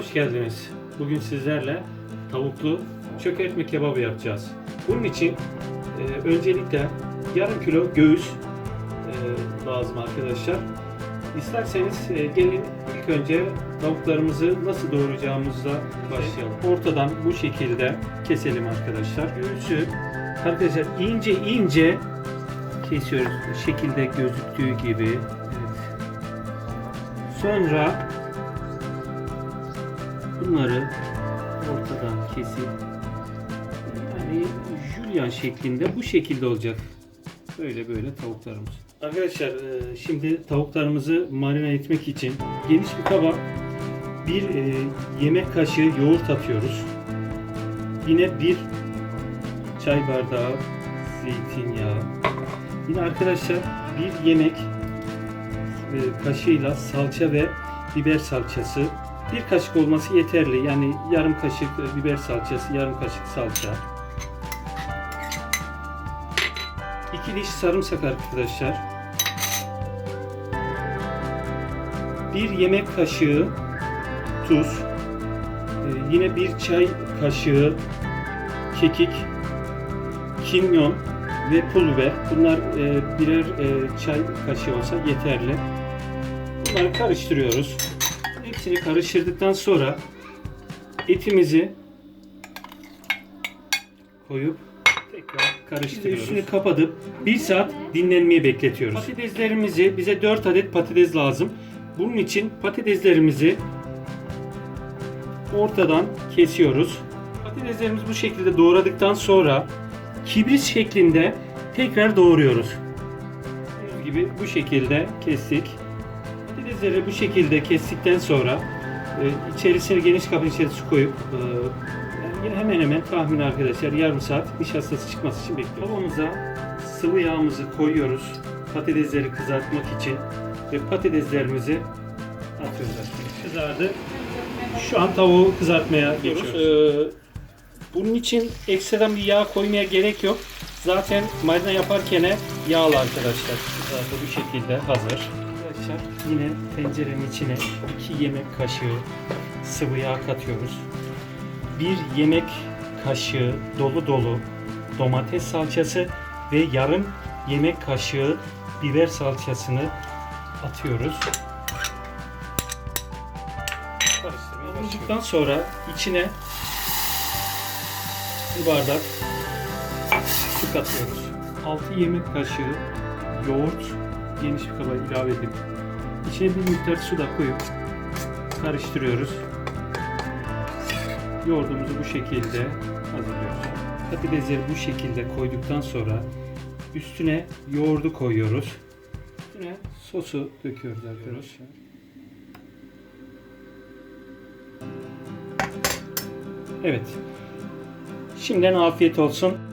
hoş geldiniz. Bugün sizlerle tavuklu çökertme kebabı yapacağız. Bunun için e, öncelikle yarım kilo göğüs e, lazım arkadaşlar. İsterseniz e, gelin ilk önce tavuklarımızı nasıl doğrayacağımızla başlayalım. Ortadan bu şekilde keselim arkadaşlar. Göğüsü arkadaşlar ince ince kesiyoruz. Şekilde gözüktüğü gibi. Evet. Sonra bunları ortadan kesip yani jülyen şeklinde bu şekilde olacak. Böyle böyle tavuklarımız. Arkadaşlar e, şimdi tavuklarımızı marine etmek için geniş bir kaba bir e, yemek kaşığı yoğurt atıyoruz. Yine bir çay bardağı zeytinyağı. Yine arkadaşlar bir yemek e, kaşığıyla salça ve biber salçası. Bir kaşık olması yeterli. Yani yarım kaşık e, biber salçası, yarım kaşık salça. İki diş sarımsak arkadaşlar. Bir yemek kaşığı tuz. E, yine bir çay kaşığı kekik, kimyon ve pul biber. Bunlar e, birer çay kaşığı olsa yeterli. Bunları karıştırıyoruz. Hepsini karıştırdıktan sonra etimizi koyup tekrar karıştırıyoruz. Üstünü kapatıp 1 saat dinlenmeye bekletiyoruz. Patateslerimizi bize 4 adet patates lazım. Bunun için patateslerimizi ortadan kesiyoruz. Patateslerimizi bu şekilde doğradıktan sonra kibrit şeklinde tekrar doğruyoruz. Gördüğünüz gibi bu şekilde kestik. Patatesleri bu şekilde kestikten sonra e, içerisine geniş kabın içerisine koyup e, yani hemen hemen tahmin arkadaşlar yarım saat nişastası çıkması için bekliyoruz. Tavamıza sıvı yağımızı koyuyoruz. Patatesleri kızartmak için ve patateslerimizi atıyoruz arkadaşlar. Kızardı. Şu an tavuğu kızartmaya geçiyoruz. Ee, bunun için ekstradan bir yağ koymaya gerek yok. Zaten marine yaparken yağlı arkadaşlar. Zaten bu şekilde hazır. Arkadaşlar yine tencerenin içine 2 yemek kaşığı sıvı yağ katıyoruz. 1 yemek kaşığı dolu dolu domates salçası ve yarım yemek kaşığı biber salçasını atıyoruz. Karıştırdıktan sonra içine bir bardak su katıyoruz. 6 yemek kaşığı yoğurt geniş bir kaba ilave edip içine bir miktar su da koyup karıştırıyoruz. Yoğurdumuzu bu şekilde hazırlıyoruz. Patatesleri bu şekilde koyduktan sonra üstüne yoğurdu koyuyoruz. Üstüne sosu döküyoruz arkadaşlar. Evet. Şimdiden afiyet olsun.